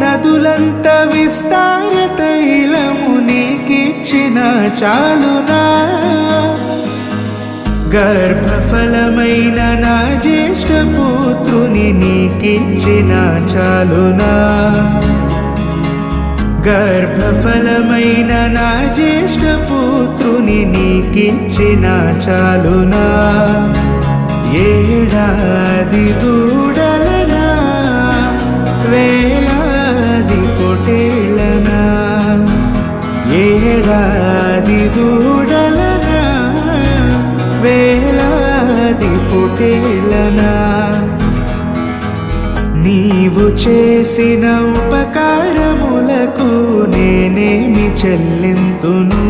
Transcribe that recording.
నదులంత విస్తార తైలము నీకిచ్చిన చాలునా గర్భఫలమైన నా జ్యేష్ఠ పుత్రుని నీకిచ్చిన చాలునా? గర్భఫలమైన నా జ్యేష్ఠ పుత్రుని నీకిచ్చిన చాలునా? ఏడాది దూడా వేలాది బూడలనా వేలాది పుటేలనా నీవు చేసిన ఉపకారములకు నేనేమి చెల్లింతును?